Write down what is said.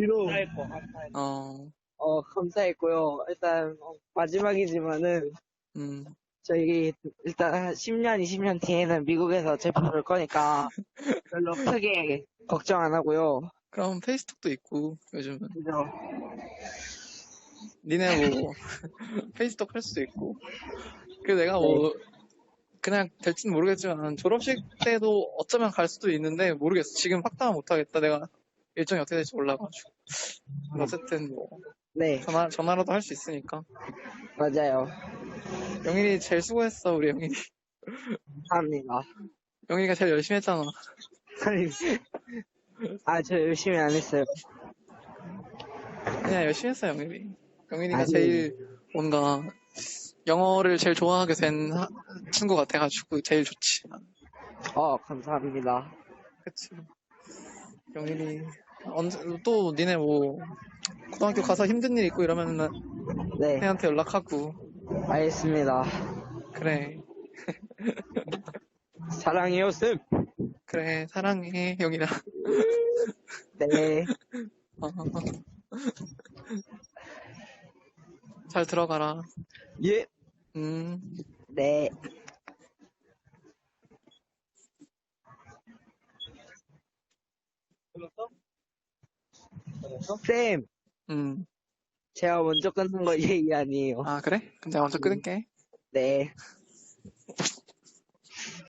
뒤로 감사했고, 감사했고. 어, 어 감사했고요. 일단 어, 마지막이지만은 음, 저희 일단 한 10년, 20년 뒤에는 미국에서 제품 볼 거니까 별로 크게 걱정 안 하고요. 그럼 페이스톡도 있고, 요즘은. 그죠? 니네 뭐, 페이스톡 할 수도 있고. 그 내가 뭐, 그냥 될지는 모르겠지만, 졸업식 때도 어쩌면 갈 수도 있는데, 모르겠어. 지금 확답은 못하겠다. 내가 일정이 어떻게 될지 몰라가지고. 어쨌든 뭐, 네, 전화, 전화라도 할 수 있으니까. 맞아요. 영일이 제일 수고했어, 우리 영일이. 감사합니다. 영일이가 제일 열심히 했잖아. 아, 저 열심히 안 했어요. 그냥 열심히 했어, 영일이. 영일이가 아니. 제일 뭔가, 영어를 제일 좋아하게 된 하- 친구 같아가지고, 제일 좋지. 어, 감사합니다. 그치. 영일이, 또 니네 뭐, 고등학교 가서 힘든 일 있고 이러면은 네, 걔한테 연락하고, 알겠습니다. 그래. 사랑해요, 쌤. 그래, 사랑해, 영일아. 네, 어. 잘 들어가라. 예, 음, 네. 쌤, 음. 제가 먼저 끊는 거 예의 아니에요. 아, 그래? 그럼 내가 먼저 끊을게. 네.